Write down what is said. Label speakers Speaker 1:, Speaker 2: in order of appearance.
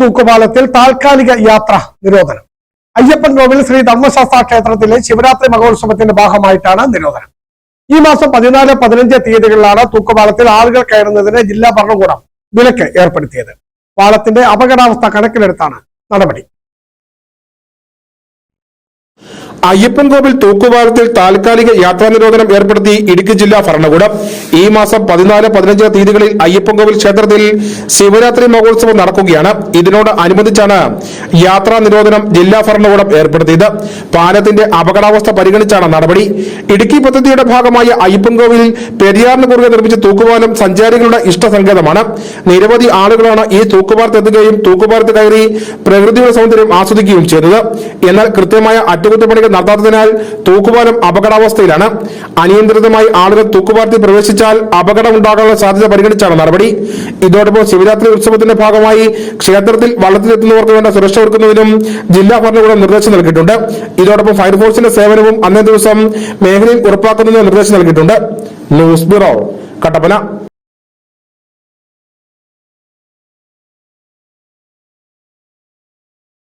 Speaker 1: തൂക്കുപാലത്തിൽ താൽക്കാലിക യാത്ര നിരോധനം. അയ്യപ്പൻ കോവിൽ ശ്രീ ധർമ്മശാസ്ത്ര ക്ഷേത്രത്തിലെ ശിവരാത്രി മഹോത്സവത്തിന്റെ ഭാഗമായിട്ടാണ് നിരോധനം. ഈ മാസം പതിനാല് പതിനഞ്ച് തീയതികളിലാണ് തൂക്കുപാലത്തിൽ ആളുകൾ കയറുന്നതിന് ജില്ലാ ഭരണകൂടം വിലക്ക് ഏർപ്പെടുത്തിയത്. പാലത്തിന്റെ അപകടാവസ്ഥ കണക്കിലെടുത്താണ് നടപടി.
Speaker 2: അയ്യപ്പൻ കോവിൽ തൂക്കുപാലത്തിൽ താൽക്കാലിക യാത്രാ നിരോധനം ഏർപ്പെടുത്തി ഇടുക്കി ജില്ലാ ഭരണകൂടം. ഈ മാസം പതിനാല് പതിനഞ്ച് തീയതികളിൽ അയ്യപ്പൻകോവിൽ ക്ഷേത്രത്തിൽ ശിവരാത്രി മഹോത്സവം നടക്കുകയാണ്. ഇതിനോട് അനുബന്ധിച്ചാണ് യാത്രാ നിരോധനം ജില്ലാ ഭരണകൂടം ഏർപ്പെടുത്തിയത്. പാലത്തിന്റെ അപകടാവസ്ഥ പരിഗണിച്ചാണ് നടപടി. ഇടുക്കി പദ്ധതിയുടെ ഭാഗമായ അയ്യപ്പൻ കോവിൽ പെരിയാറിന് കുറുകെ നിർമ്മിച്ച തൂക്കുപാലം സഞ്ചാരികളുടെ ഇഷ്ടസങ്കേതമാണ്. നിരവധി ആളുകളാണ് ഈ തൂക്കുപാലത്ത് എത്തുകയും തൂക്കുപാലത്ത് കയറി പ്രകൃതിയുടെ സൗന്ദര്യം ആസ്വദിക്കുകയും ചെയ്തത്. എന്നാൽ കൃത്യമായ അറ്റകുറ്റപ്പണികൾ നടത്താത്തതിനാൽ തൂക്കുപാലം അപകടാവസ്ഥയിലാണ്. അനിയന്ത്രിതമായി ആളുകൾ തൂക്കുപാലത്തിൽ പ്രവേശിച്ചാൽ അപകടം ഉണ്ടാകാനുള്ള സാധ്യത പരിഗണിച്ചാണ് നടപടി. ഇതോടൊപ്പം ശിവരാത്രി ഉത്സവത്തിന്റെ ഭാഗമായി ക്ഷേത്രത്തിൽ വള്ളത്തിലെത്തുന്നവർക്ക് വേണ്ട സുരക്ഷ ഒരുക്കുന്നതിനും ജില്ലാ ഭരണകൂടം നിർദ്ദേശം നൽകിയിട്ടുണ്ട്. ഇതോടൊപ്പം ഫയർഫോഴ്സിന്റെ സേവനവും അന്നേ ദിവസം മേഖലയിൽ ഉറപ്പാക്കുന്നതിന് നിർദ്ദേശം നൽകിയിട്ടുണ്ട്. News bureau Kattappana.